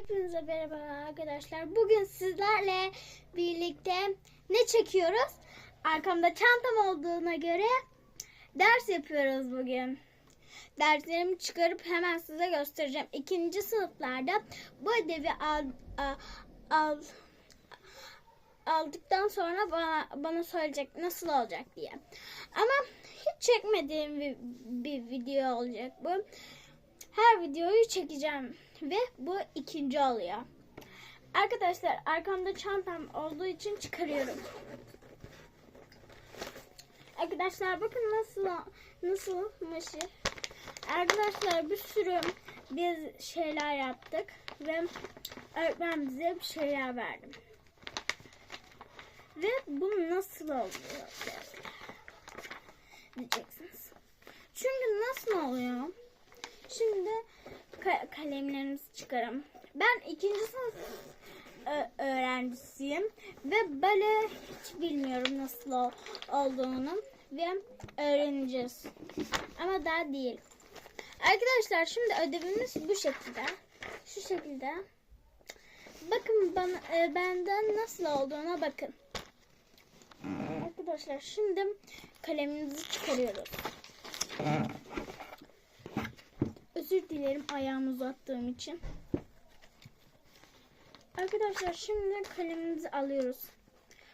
Hepinize merhaba arkadaşlar. Bugün sizlerle birlikte ne çekiyoruz? Arkamda çantam olduğuna göre ders yapıyoruz bugün. Derslerimi çıkarıp hemen size göstereceğim. İkinci sınıflarda bu ödevi al, al, al- aldıktan sonra bana, bana söyleyecek nasıl olacak diye. Ama hiç çekmediğim bir, bir video olacak bu. Her videoyu çekeceğim ve bu ikinci oluyor. Arkadaşlar arkamda çantam olduğu için çıkarıyorum. Arkadaşlar bakın nasıl nasılmış. Arkadaşlar bir sürü biz şeyler yaptık ve öğretmen bize bir şeyler verdi. Ve bu nasıl oluyor diyeceksiniz. Çünkü nasıl oluyor? Şimdi ka- kalemlerimizi çıkaralım. Ben ikinci sınıf ö- öğrencisiyim ve böyle hiç bilmiyorum nasıl ol- olduğunu ve öğreneceğiz. Ama daha değil. Arkadaşlar şimdi ödevimiz bu şekilde. Şu şekilde. Bakın bana e, benden nasıl olduğuna bakın. Arkadaşlar şimdi kalemimizi çıkarıyoruz. Özür dilerim ayağımı uzattığım için. Arkadaşlar şimdi kalemimizi alıyoruz.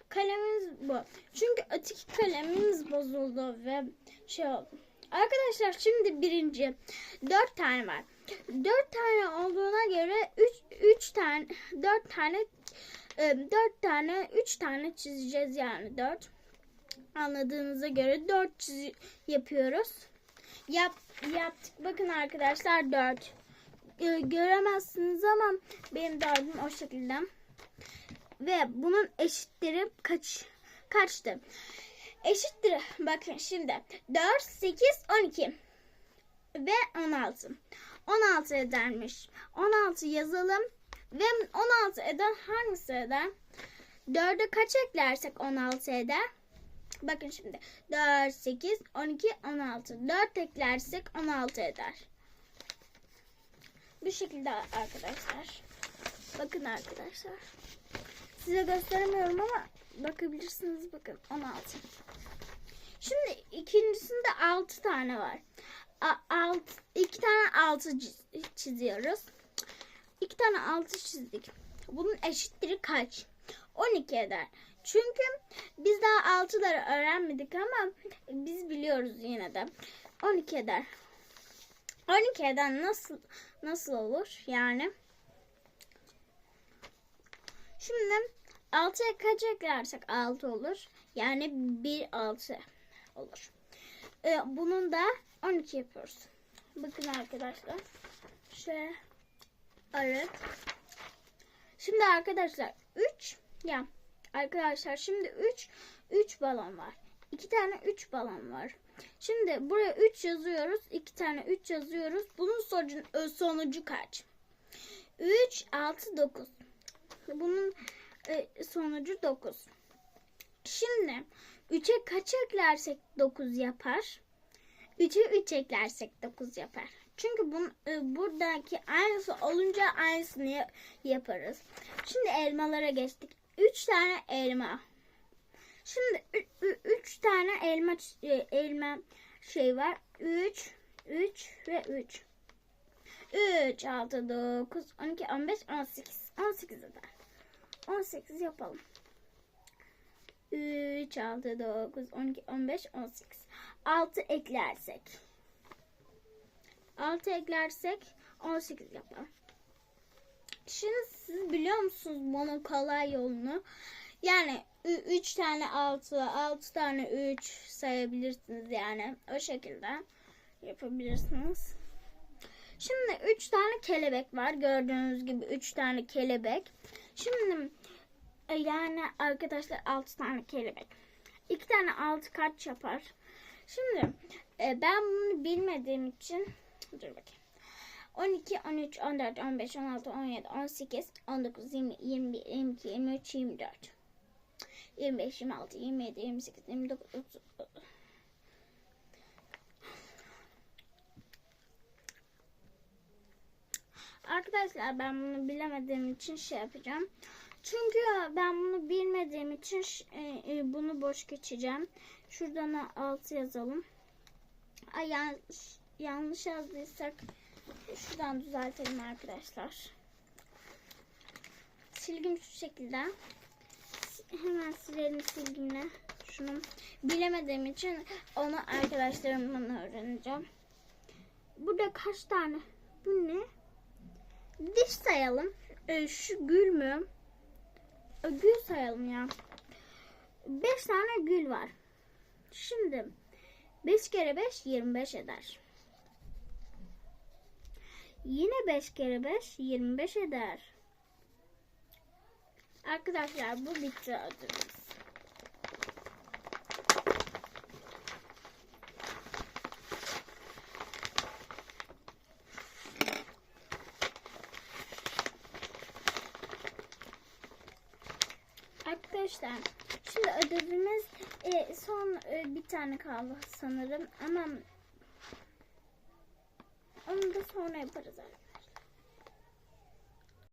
Kalemimiz bu. Çünkü öteki kalemimiz bozuldu ve şey oldu. Arkadaşlar şimdi birinci. Dört tane var. Dört tane olduğuna göre üç, üç tane, dört tane, e, dört tane, üç tane çizeceğiz yani dört. Anladığınıza göre dört çiz yapıyoruz. Yap, yaptık. Bakın arkadaşlar 4. göremezsiniz ama benim dördüm o şekilde. Ve bunun eşitleri kaç kaçtı? Eşittir. Bakın şimdi 4, 8, 12 ve 16. 16 edermiş. 16 yazalım. Ve 16 eden hangisi eder? 4'e kaç eklersek 16 eder? Bakın şimdi 4, 8, 12, 16. 4 eklersek 16 eder. Bu şekilde arkadaşlar. Bakın arkadaşlar. Size gösteremiyorum ama bakabilirsiniz bakın 16. Şimdi ikincisinde 6 tane var. 6 2 tane 6 çiziyoruz. 2 tane 6 çizdik. Bunun eşitleri kaç? 12 eder. Çünkü biz daha 6'ları öğrenmedik ama biz biliyoruz yine de. 12 eder. 12 eden nasıl nasıl olur? Yani Şimdi 6'ya kaç eklersek 6 olur. Yani 1 6 olur. Ee, bunun da 12 yapıyoruz. Bakın arkadaşlar. Şöyle arı. Şimdi arkadaşlar 3 ya Arkadaşlar şimdi 3 3 balon var. 2 tane 3 balon var. Şimdi buraya 3 yazıyoruz. 2 tane 3 yazıyoruz. Bunun sonucu, sonucu kaç? 3 6 9. Bunun e, sonucu 9. Şimdi 3'e kaç eklersek 9 yapar? 3'e 3 eklersek 9 yapar. Çünkü bunun, e, buradaki aynısı olunca aynısını yaparız. Şimdi elmalara geçtik. 3 tane elma. Şimdi 3 tane elma elma şey var. 3 3 ve 3. 3 6 9 12 15 18 18 eder. 18 yapalım. 3 6 9 12 15 18 6 eklersek 6 eklersek 18 yapar. Şimdi siz biliyor musunuz bunun kolay yolunu? Yani 3 tane 6, 6 tane 3 sayabilirsiniz yani. O şekilde yapabilirsiniz. Şimdi 3 tane kelebek var. Gördüğünüz gibi 3 tane kelebek. Şimdi e, yani arkadaşlar 6 tane kelebek. 2 tane 6 kaç yapar? Şimdi e, ben bunu bilmediğim için dur bakayım. 12, 13, 14, 15, 16, 17, 18, 19, 20, 21, 22, 23, 24. 25, 26, 27, 28, 29, 30. Arkadaşlar ben bunu bilemediğim için şey yapacağım. Çünkü ben bunu bilmediğim için e, e, bunu boş geçeceğim. Şuradan 6 yazalım. Ay yanlış, yanlış yazdıysak şuradan düzeltelim arkadaşlar. Silgim şu şekilde. Hemen silelim silgimle. Şunu bilemediğim için onu arkadaşlarımdan öğreneceğim. Burada kaç tane? Bu ne? Diş sayalım. Ee, şu gül mü? Ee, Gül sayalım ya. 5 tane gül var. Şimdi 5 kere 5 25 eder. Yine 5 kere 5 25 eder. Arkadaşlar bu bitti ödülümüz. Arkadaşlar şimdi ödevimiz e, son e, bir tane kaldı sanırım ama onu da sonra yaparız. artık.